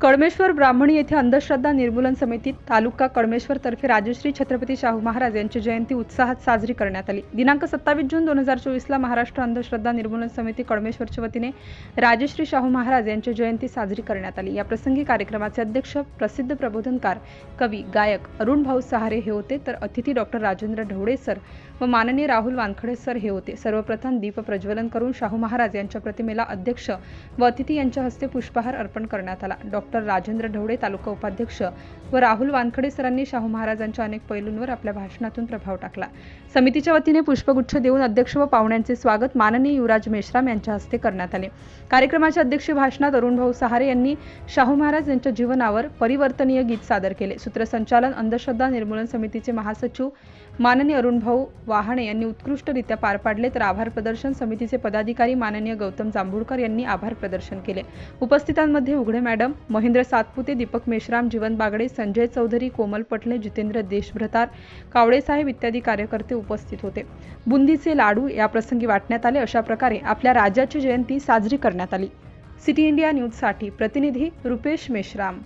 कळमेश्वर ब्राह्मणी येथे अंधश्रद्धा निर्मूलन समिती तालुका कडमेश्वर तर्फे राजश्री छत्रपती शाहू महाराज यांची जयंती उत्साहात साजरी करण्यात आली. दिनांक सत्तावीस जून दोन हजार चोवीसला महाराष्ट्र अंधश्रद्धा निर्मूलन समिती कडमेश्वरच्या वतीने राजश्री शाहू महाराज यांची जयंती साजरी करण्यात आली. या प्रसंगी कार्यक्रमाचे अध्यक्ष प्रसिद्ध प्रबोधनकार कवी गायक अरुण भाऊ सहारे हे होते. तर अतिथी डॉक्टर राजेंद्र ढवळे सर व माननीय राहुल वानखडे सर हे होते. सर्वप्रथम दीप प्रज्वलन करून शाहू महाराज यांच्या प्रतिमेला अध्यक्ष व अतिथी यांच्या हस्ते पुष्पहार अर्पण करण्यात आला. डॉक्टर डॉक्टर राजेंद्र ढवळे तालुका उपाध्यक्ष व राहुल वानखडे सरांनी शाहू महाराजांच्या अनेक पैलूंवर आपल्या भाषणातून प्रभाव टाकला. समितीच्या वतीने पुष्पगुच्छ देऊन अध्यक्ष व पाहुण्यांचे स्वागत माननीय युवराज मेश्राम यांच्या हस्ते करण्यात आले. कार्यक्रमाच्या अध्यक्षीय भाषणात अरुणभाऊ सहारे यांनी शाहू महाराज यांच्या जीवनावर परिवर्तनीय गीत सादर केले. सूत्रसंचालन अंधश्रद्धा निर्मूलन समितीचे महासचिव माननीय अरुणभाऊ वाहाणे यांनी उत्कृष्टरित्या पार पाडले तर आभार प्रदर्शन समितीचे पदाधिकारी माननीय गौतम जांभूळकर यांनी आभार प्रदर्शन केले. उपस्थितांमध्ये उघडे मॅडम महेंद्र सातपुते दीपक मेश्राम जीवन बागडे संजय चौधरी कोमल पटले जितेंद्र देशभ्रतार कावळेसाहेब इत्यादी कार्यकर्ते उपस्थित होते. बुंदीचे लाडू या प्रसंगी वाटण्यात आले. अशा प्रकारे आपल्या राजाची जयंती साजरी करण्यात आली. सिटी इंडिया न्यूजसाठी प्रतिनिधी रुपेश मेश्राम.